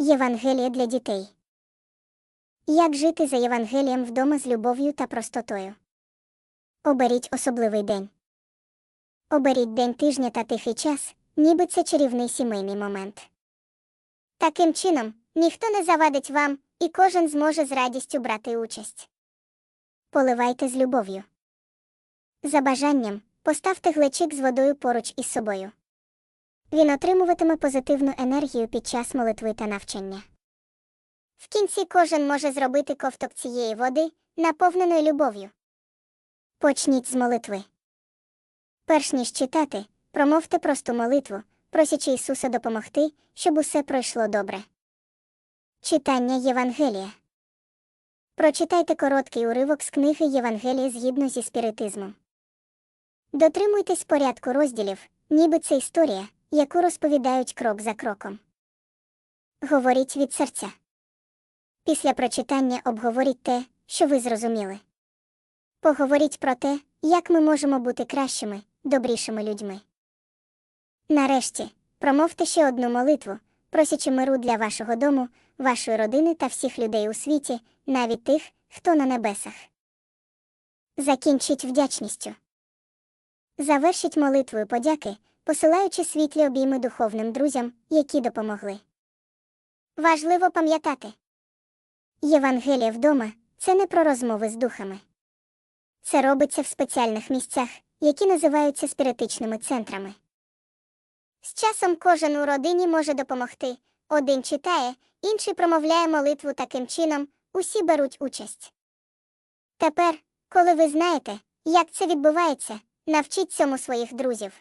Євангеліє для дітей. Як жити за Євангелієм вдома з любов'ю та простотою? Оберіть особливий день. Оберіть день тижня та тихий час, ніби це чарівний сімейний момент. Таким чином, ніхто не завадить вам, і кожен зможе з радістю брати участь. Поливайте з любов'ю. За бажанням, поставте глечик з водою поруч із собою. Він отримуватиме позитивну енергію під час молитви та навчання. В кінці кожен може зробити ковток цієї води, наповненої любов'ю. Почніть з молитви. Перш ніж читати, промовте просту молитву, просячи Ісуса допомогти, щоб усе пройшло добре. Читання Євангелія. Прочитайте короткий уривок з книги Євангелія згідно зі спіритизмом. Дотримуйтесь порядку розділів, ніби це історія, яку розповідають крок за кроком. Говоріть від серця. Після прочитання обговоріть те, що ви зрозуміли. Поговоріть про те, як ми можемо бути кращими, добрішими людьми. Нарешті, промовте ще одну молитву, просячи миру для вашого дому, вашої родини та всіх людей у світі, навіть тих, хто на небесах. Закінчіть вдячністю. Завершіть молитвою подяки, посилаючи світлі обійми духовним друзям, які допомогли. Важливо пам'ятати. Євангелія вдома це не про розмови з духами. Це робиться в спеціальних місцях, які називаються спіритичними центрами. З часом кожен у родині може допомогти. Один читає, інший промовляє молитву таким чином, усі беруть участь. Тепер, коли ви знаєте, як це відбувається, навчіть цьому своїх друзів.